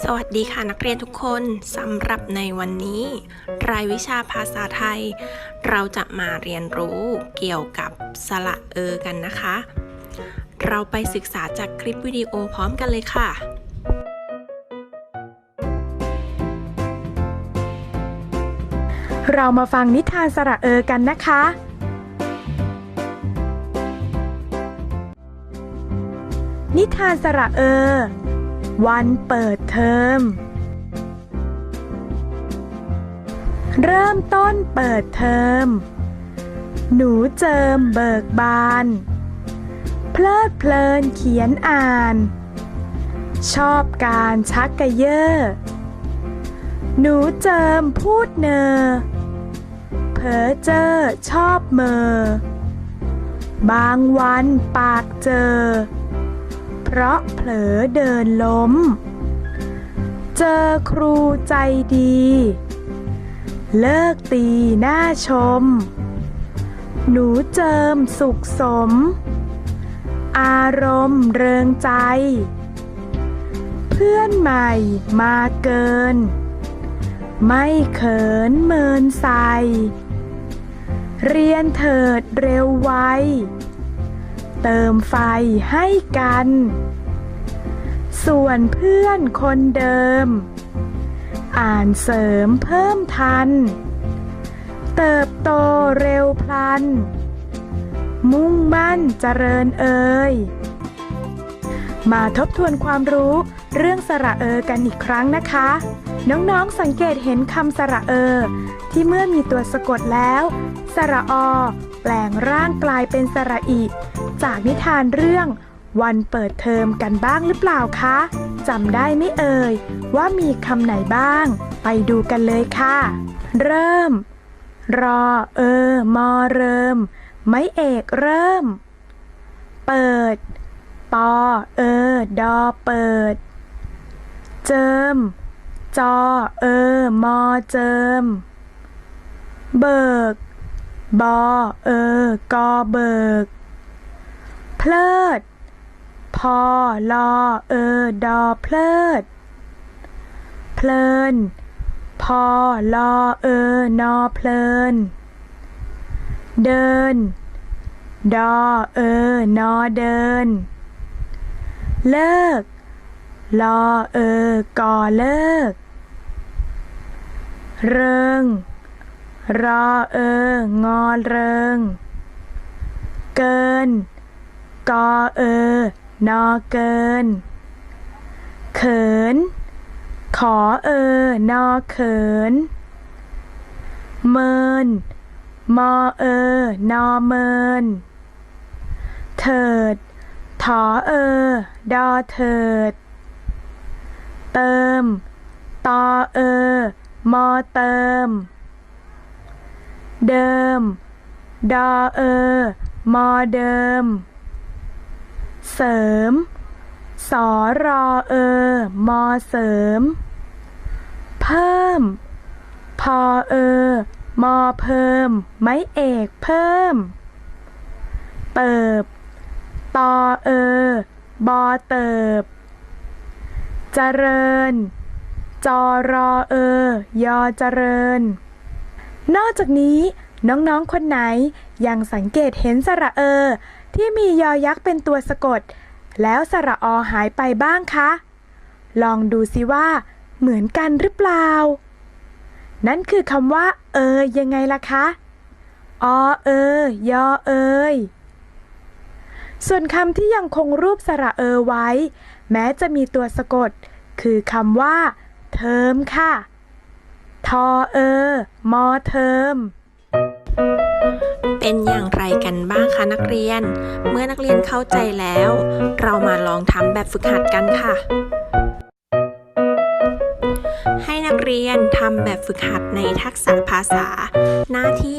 สวัสดีค่ะนักเรียนทุกคนสำหรับในวันนี้ รายวิชาภาษาไทย เราจะมาเรียนรู้เกี่ยวกับสระเออกันนะคะ เราไปศึกษาจากคลิปวิดีโอพร้อมกันเลยค่ะเรามาฟังนิทานสระเออกันนะคะ นิทานสระเออ วันเปิดเทอม เริ่มต้นเปิดเทอม หนูเจิมเบิกบาน เพลิดเพลินเขียนอ่าน ชอบการชักกระเยอหนูเจิมพูดเนอ เผอเจอชอบเมอ บางวันปากเจอ เพราะเผลอเดินล้ม เจอครูใจดี เลิกตีหน้าชม หนูเจิมสุขสม อารมณ์เริงใจ เพื่อนใหม่มาเกิน ไม่เขินเมินใสเรียนเถิดเร็วไว เติมไฟให้กัน ส่วนเพื่อนคนเดิม อ่านเสริมเพิ่มทัน เติบโตเร็วพลัน มุ่งมั่นเจริญเอ่ยมาทบทวนความรู้ เรื่องสระเออกันอีกครั้งนะคะ น้องๆสังเกตเห็นคำสระเออ ที่เมื่อมีตัวสะกดแล้ว สระอ แปลงร่างกลายเป็นสระอิจากนิทานเรื่อง วันเปิดเทอมกันบ้างหรือเปล่าคะจำได้ไม่เอ่ย ว่ามีคำไหนบ้าง ไปดูกันเลยค่ะ เริ่ม รอ เออ มอเริ่ม ไม่เอกเริ่ม เปิด ปอ เออ ดอ เปิด เจิม จอ เออ มอเจิม เบิก บอ เออ กอเบิก เพลิด พอ ลอ เออ ดอ เพลิด เพลิน พอ ลอ เออ นอ เพลิน เดิน ดอ เออ นอ เดิน เลิก ลอเออกอเลิก เริง รอเอองอเริง เกินกอเออนอเกิน เขิน ขอเออนอเขิน เมิน มอเออนอเมิน เถิด ถอเออ ดอเถิด เติม ตอเออ มอเติม เดิม ดอเออ มอเดิม เสริม สอรอเออ มอเสริม เพิ่ม พอเออ มอเพิ่ม ไม่เอกเพิ่ม เติบ ตอเออ บอเติบ เจริญจอรอเออยอเจริญ นอกจากนี้น้องๆ คนไหนยังสังเกตเห็นสระเออ ที่มียอยักษ์เป็นตัวสะกด แล้วสระอหายไปบ้างคะ ลองดูสิว่า เหมือนกันหรือเปล่า นั่นคือคำว่า เออยังไงล่ะคะ อเออยอเอยส่วนคำที่ยังคงรูปสระเออไว้ แม้จะมีตัวสะกด คือคำว่า เทอมค่ะ ทอเออมอเทอมเป็นอย่างไรกันบ้างคะนักเรียน เมื่อนักเรียนเข้าใจแล้ว เรามาลองทำแบบฝึกหัดกันค่ะ ให้นักเรียนทำแบบฝึกหัดในทักษะภาษา หน้าที่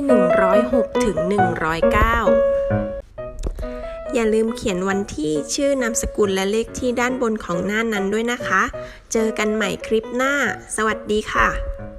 106ถึง109 อย่าลืมเขียนวันที่ชื่อนามสกุลและเลขที่ด้านบนของหน้านั้นด้วยนะคะ เจอกันใหม่คลิปหน้า สวัสดีค่ะ